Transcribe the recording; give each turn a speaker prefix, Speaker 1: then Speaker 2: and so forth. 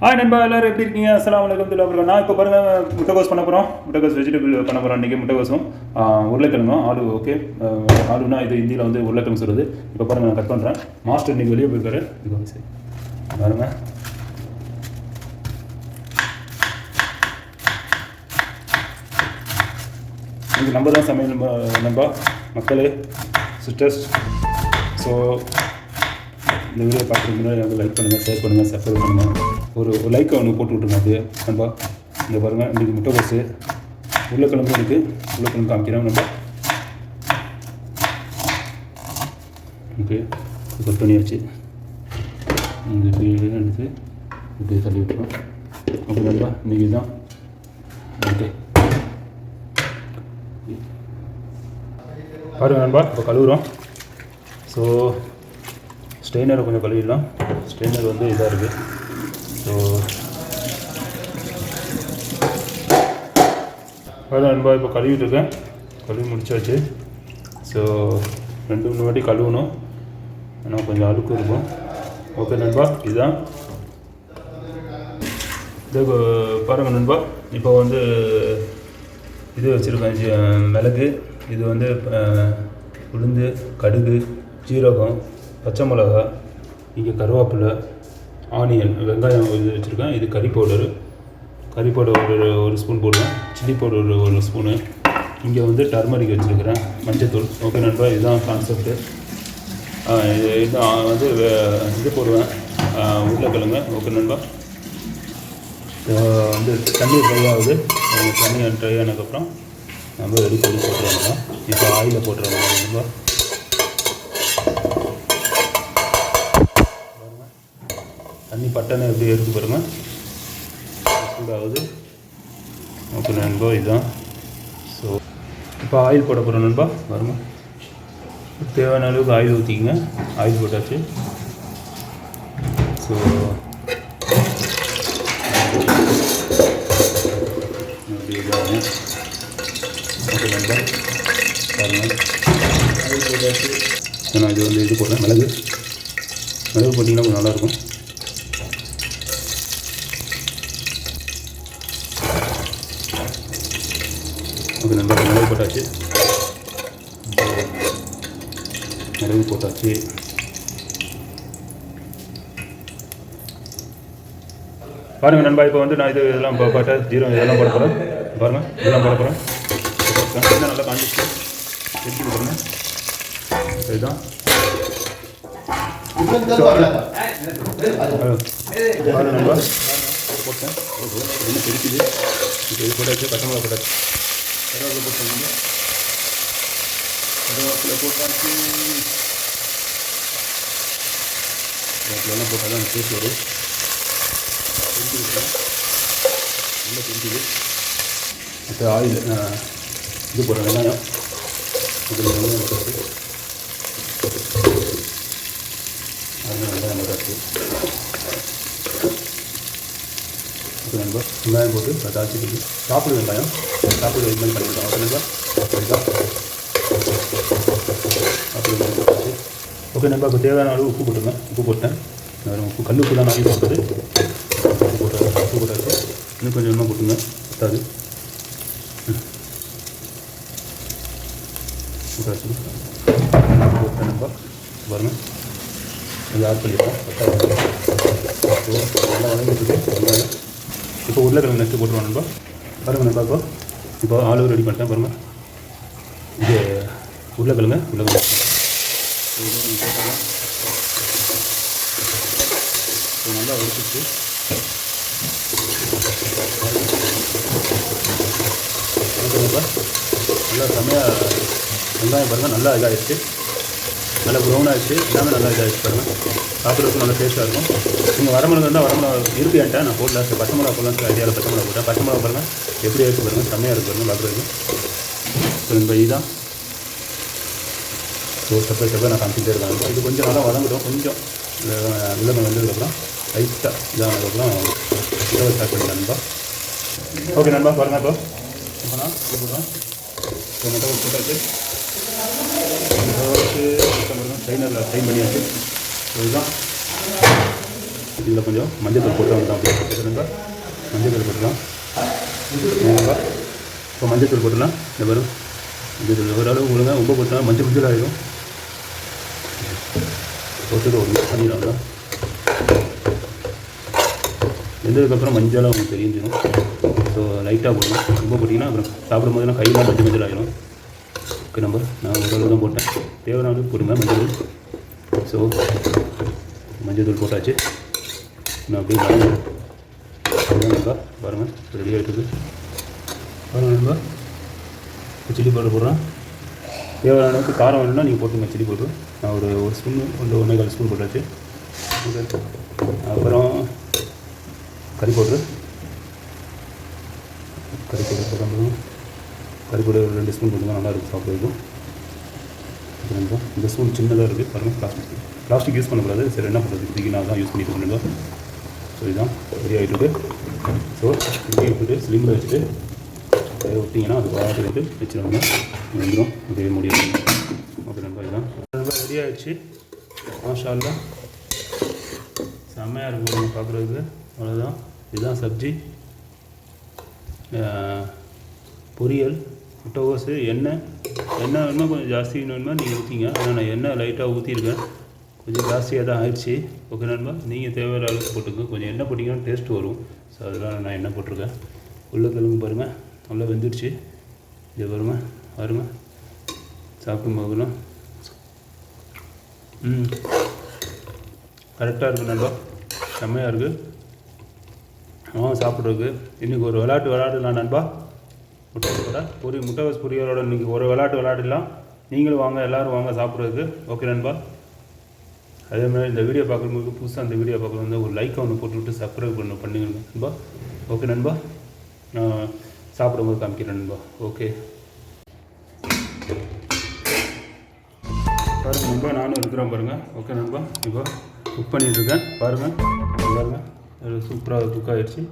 Speaker 1: Hi நண்பா எல்லாரும் எப்படி இருக்கீங்க? அஸ்லாம் வலைக்கம் துல்லா நான் இப்போ பாருங்கள் முட்டைகோஸ் பண்ண போகிறோம் முட்டைகோஸ் வெஜிடபிள் பண்ண போகிறோம் இன்றைக்கி முட்டைகோஸும் ஆஹ், உருளைக்கிழங்கும் ஆலு ஓகே ஆலுனா இது ஹிந்தியில் வந்து உருளைக்கிழங்கு சொல்லுது இப்போ பாருங்கள் நான் கட் பண்ணுறேன் மாஸ்டர் இன்றைக்கி வெளியே போயிருக்காரு. இது சரி. பாருங்கள் இது நம்ம தான் சமையல் நம்ம- நண்பா. மக்களே சிஸ்டர்ஸ் ஸோ இந்த வீடியோ பார்க்குறதுக்கு முன்னாடி எனக்கு லைக் பண்ணுங்கள் ஷேர் பண்ணுங்கள் சப்ஸ்கிரைப் பண்ணுங்கள் ஒரு ஒரு லைக் ஒன்று போட்டு விட்ருங்க அது. நம்ம இந்த பாருங்கள் இன்றைக்கி முட்டைக்கோசு உருளைக்கிழங்கும் இருக்குது உருளைக்கிழங்கு காமிக்கிறோம் நம்ம ஓகே கட் பண்ணியாச்சு. இந்த வீடு எடுத்து இப்படி தள்ளி விட்டுரும் ஓகே நண்பா இன்றைக்கி தான் ஓகே பாருங்கள் நண்பா இப்போ கழுவுறோம். ஸோ ஸ்ட்ரெயினரை கொஞ்சம் கழுவிடலாம். ஸ்ட்ரெயினர் வந்து இதாக இருக்குது ஸோ அதான் நண்பா இப்போ கழுவிட்டுருக்கேன் கழுவி முடிச்சாச்சு. ஸோ ரெண்டு மூணு வாட்டி கழுவணும். ஆனால் கொஞ்சம் அழுக்கு இருக்கும். ஓகே நண்பா இதுதான். இது பாருங்கள் நண்பா. இப்போ வந்து இது வச்சுருக்கேன். மிளகு. இது வந்து உளுந்து கடுகு ஜீரகம் பச்சை மிளகா இங்கே கருவேப்பிலை ஆனியன் வெங்காயம் இது வச்சுருக்கேன். இது கறி பவுடரு கறி பவுடர் ஒரு ஒரு ஸ்பூன் போடுவேன். சில்லி பவுடர் ஒரு ஸ்பூனு இங்கே வந்து டர்மரிக் வச்சுருக்கிறேன். மஞ்சத்தூள். ஓகே நண்பா இதுதான் கான்செப்ட்டு இது இது வந்து இது போடுவேன். உருளைக்கிழங்கு. ஓகே நண்பா. வந்து தண்ணி ட்ரை ஆகுது. தண்ணி ட்ரை ஆனதுக்கப்புறம் நம்ம ரெடி பண்ணி போட்டுருவாங்க இப்போ ஆயிலில் போட்டுருவாங்க நண்பா. தண்ணி பட்டனை எப்படி எடுத்து பாருங்கள் சூடாகுது ஓகே நண்பா இதுதான் ஸோ இப்போ ஆயில் போட போகிறோம் நண்பா. வருமா? தேவையான அளவுக்கு ஆயில் ஊற்றிக்கிங்க ஆயில் போட்டாச்சு. ஸோ இதாகும் ஓகே நண்பா. பாருங்கள் நான் இது வந்து இது போடுறேன். மிளகு. மிளகு போட்டிங்கன்னா கொஞ்சம் நல்லாயிருக்கும். ஓகே நல்லா மிளகு போட்டாச்சு. மிளகு போட்டாச்சு. பாருங்க நண்பா இப்போ வந்து நான் இது இதெல்லாம் போ- போட்ட ஜீரோ இதெல்லாம் போட போகிறேன் பாருங்க இதெல்லாம் போட போகிறேன் நல்லா காஞ்சிச்சு எடுத்து பாருங்க இதுதான் போட்டேன். என்ன இது போட்டாச்சு பச்சை மிளகா போட்டாச்சு. கருவேப்பிலை போட்டாங்க கருவேப்பிலை போட்டாச்சு கருவேப்பிலாம் போட்டால் தான் டேஸ்ட் வரும் பிரித்து விட்டேன் நல்லா பிரிக்குது இப்போ ஆயில் இது போடுறேன் வெங்காயம் இதில் வெங்காயம் போட்டு அதில் வெங்காயம் போட்டாச்சு ஓகே வெங்காயம் போட்டு இப்போ தாளிச்சிட்டு சாப்பிடு வெங்காயம். சாப்பிடு இது மாதிரி பண்ணிவிட்டோம் ஓகே நண்பா சாப்பிடு வெங்காயம் ஓகே நண்பா இப்போ தேவையான அளவு உப்பு போட்டுங்க உப்பு போட்டேன். வேறு உப்பு கல் உப்பு தான் நான் போட்டது உப்பு போட்டாச்சு. உப்பு போட்டாச்சு. இன்னும் கொஞ்சம் இன்னும் போட்டுங்க பத்தாது. போட்டாச்சு. போட்டேன் நண்பா. பாருங்க. கொஞ்சம் ஆட் பண்ணிப்போம் பத்தாது. ஸோ நல்லா வதங்கிட்டு வெங்காயம். இப்போ உருளைக்கிழங்கு நெக்ஸ்ட் போட்டுருவோம் நண்பா. பாருங்கள் நண்பா இப்போ. இப்போ ஆளு ரெடி பண்ணிட்டேன் பாருங்கள் இது உருளைக்கிழங்கு உருளைக்கிழங்கு. நல்லா உடுத்துச்சு நல்லா செம்மையாக வெங்காயம் பாருங்கள் நல்லா இதாகிடுச்சு நல்லா ப்ரௌன் ஆகிடுச்சு எல்லாமே நல்லா இதாகிடுச்சு பாருங்கள் சாப்பிட்றதுக்கு நல்லா டேஸ்ட்டாக இருக்கும். நீங்கள் வரமிளகா இருந்தால் வரமிளகா இருக்கு என்கிட்ட. நான் போடல. சரி பச்சை மிளகா போடலான்னு ஐடியாவில் பச்சை மிளகா போட்டேன். பச்சை மிளகா பாருங்கள் எப்படி இருக்குது பாருங்கள் செம்மையாக இருக்குது பாருங்கள் பார்க்குறதுக்கு ஸோ இந்த இதுதான் ஸோ ஸ்டெப் பை நான் காமிச்சிட்டே இருக்கேன். இது கொஞ்சம் நல்லா வதங்கிடும் கொஞ்சம் உள்ளமே வந்ததுக்கப்புறம் லைட்டாக இதானதுக்கப்புறம் இரவு ஸ்டார்ட் பண்ணிக்கலாம் நண்பா. ஓகே நண்பா பாருங்கள் இப்போ. இப்போ நான் இது போடுறோம் ஸோ மட்டும் போட்டாச்சு ட்ரைனரில் ட்ரைன் பண்ணியாச்சு. இதுதான் இதில் கொஞ்சம் மஞ்சள் தூள் போட்டு வந்துடும் அப்படியே மஞ்சள் தூள் போட்டுக்கலாம் ஓகேவா இப்போ மஞ்சள் தூள் போட்டுலாம் இந்த வரும் மஞ்சள் தூள் ஓரளவு ஒழுங்காக ரொம்ப போட்டா மஞ்சள் மஞ்சள் ஆகிடும் போட்டுட்டு ஒரு மிக்ஸ் பண்ணிடலாம் வெந்ததுக்கப்புறம் மஞ்சளாக உங்களுக்கு தெரிஞ்சிடும் ஸோ லைட்டாக போடணும் ரொம்ப போட்டிங்கன்னா அப்புறம் சாப்பிடும்போது நான் கையெல்லாம் மஞ்சள் மஞ்சள் ஆகிடும் ஓகே நம்பர் நான் ஓரளவு தான் போட்டேன் தேவையான பொறுமையாக மஞ்சள் ஸோ மஞ்சள் போட்டாச்சு. நான் அப்படியே பாருங்கள் நண்பா பாருங்கள் ரெடியாக இருக்குது பாருங்கள் நண்பா. சில்லி பவுடர் போடுறேன். தேவையான அளவுக்கு காரம் வேணும்னா நீங்கள் போட்டுங்க சில்லி பவுடர். நான் ஒரு ஒரு ஸ்பூன் ஒரு ஒன்றே கால் ஸ்பூன் போட்டாச்சு. அப்புறம் கறி பவுட்ரு. கறி பவுடர் போட்டால் கறி பவுடர் ஒரு ரெண்டு ஸ்பூன் போட்டுங்க நல்லா இருக்கும் சாப்பிட்றதுக்கும் பண்ணுறோம் இந்த ஸ்பூன் சின்னதாக இருக்குது பாருங்கள் பிளாஸ்டிக் பிளாஸ்டிக் யூஸ் பண்ணக்கூடாது. சரி என்ன பண்ணுறது இதுக்கு நான் தான் யூஸ் பண்ணிட்டு பண்ணுங்க ஸோ இதுதான் ரெடி ஆகிட்டு ஸோ ரெடி ஆகிட்டு ஸ்லிம்மில் வச்சுட்டு அப்படியே விட்டிங்கன்னா அது பாட்டு விட்டு வச்சுருவாங்க. வந்துடும் அப்படியே முடியும் ஓகே நண்பா இதுதான். நண்பா ரெடி ஆகிடுச்சு மாஷால்லா செம்மையாக இருக்கும் நம்ம பார்க்குறதுக்கு. அவ்வளோதான் இதுதான் சப்ஜி. பொரியல். முட்டைகோசு எண்ணெய். எண்ணெய் வேணுமா கொஞ்சம் ஜாஸ்தி வேணுமா? நீங்கள் ஊற்றிங்க ஆனால் நான் எண்ணெய் லைட்டாக ஊற்றிருக்கேன் கொஞ்சம் ஜாஸ்தியாக தான் ஆயிடுச்சு. ஓகே நண்பா நீங்கள் தேவையான அளவுக்கு போட்டுக்கோங்க. கொஞ்சம் எண்ணெய் போட்டிங்கன்னா டேஸ்ட் வரும். ஸோ அதெல்லாம் நான் எண்ணெய் போட்டிருக்கேன். உருளைக்கிழங்கு பாருங்கள் நல்லா வெந்துடுச்சு. இது வருமா பாருங்க. சாப்பிடும் போகலாம் ம். கரெக்டாக இருக்குது நண்பா. செம்மையாக இருக்குது ஆ சாப்பிட்றதுக்கு இன்றைக்கி ஒரு விளையாட்டு விளையாடலாம் நண்பா. முட்டையோட பொரி முட்டைகோஸ் பொரியலோட இன்றைக்கி ஒரு விளையாட்டு விளையாடலாம். நீங்களும் வாங்க எல்லோரும் வாங்க சாப்பிட்றதுக்கு. ஓகே நண்பா? அதே மாதிரி இந்த வீடியோ பார்க்கும்போது புதுசாக அந்த வீடியோ பார்க்குறது ஒரு லைக் ஒன்று போட்டுவிட்டு சப்ஸ்கிரைப் பண்ண பண்ணுங்க நண்பா. ஓகே நண்பா? நான் சாப்பிடும்போது காமிக்கிறேன் நண்பா. ஓகே. பாருங்கள் நண்பா நானும் இருக்கிறேன் பாருங்கள் ஓகே நண்பா இப்போ குக் பண்ணிகிட்ருக்கேன் பாருங்கள் பாருங்கள் சூப்பராக குக் ஆகிடுச்சு